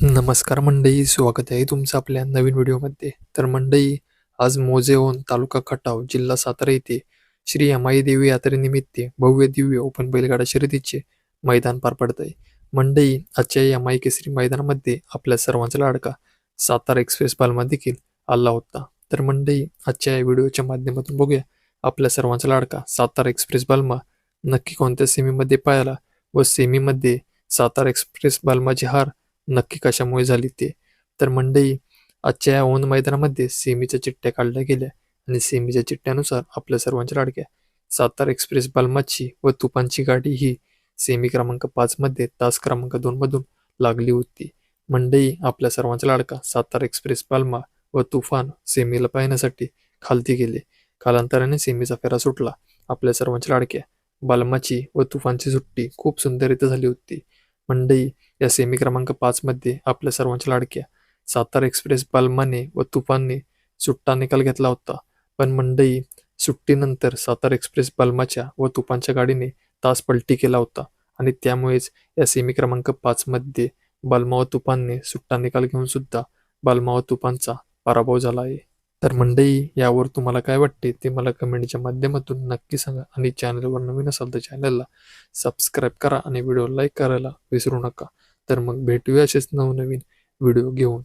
नमस्कार मंडई स्वागत आहे तुमचं आपल्या नवीन व्हिडिओमध्ये. तर मंडई आज मोजेओन तालुका खटाव जिल्हा सातारा येथे श्री अमाई देवी यात्रेनिमित्त भव्य दिव्य ओपन बैलगाडा शर्यतीचे मैदान पार पडत आहे मंडई आजच्या या अमाई केसरी मैदानामध्ये आपल्या सर्वांचा लाडका सातारा एक्सप्रेस बालमा देखील आला होता. तर मंडई आजच्या या व्हिडिओच्या माध्यमातून बघूया आपल्या सर्वांचा लाडका सातारा एक्सप्रेस बालमा नक्की कोणत्या सेमीमध्ये पाहायला व सेमीमध्ये सातारा एक्सप्रेस बालमाची हार नक्की कशामुळे झाली ते? तर मंडई आजच्या या ओन मैदानामध्ये सेमीच्या चिठ्ठ्या काढल्या गेल्या आणि सेमीच्या चिठ्ठ्यानुसार आपल्या सर्वांच्या लाडक्या सातारा एक्सप्रेस बालमाची व तुपांची गाडी ही सेमी क्रमांक पाचमध्ये तास क्रमांक दोन मधून लागली होती. मंडई आपल्या सर्वांचा लाडका सातारा एक्सप्रेस बालमा व तुफान सेमीला पाहण्यासाठी खालती गेले. कालांतराने सेमीचा फेरा सुटला. आपल्या सर्वांच्या लाडक्या बालमाची व तुफानची सुट्टी खूप सुंदररीत्या झाली होती. मंडई या सेमी क्रमांक पाच मध्ये आपल्या सर्वांच्या लाडक्या. सातारा एक्सप्रेस बालमाने व तुफानने सुट्टा निकाल घेतला होता. पण मंडई सुट्टीनंतर सातारा एक्सप्रेस बालमाच्या व तुफानच्या गाडीने तास पलटी केला होता. आणि त्यामुळेच या सेमी क्रमांक पाच मध्ये बालमा व तुफानने सुट्टा निकाल घेऊन सुद्धा बालमा व तुफानचा पराभव झाला आहे. तर मंडई यावर तुम्हाला काय वाटते ते मला कमेंटच्या माध्यमातून नक्की सांगा आणि चॅनलवर नवीन असाल तर चॅनलला सबस्क्राईब करा आणि व्हिडिओ लाईक करायला विसरू नका. तर मग भेटूया असेच नवनवीन व्हिडिओ घेऊन.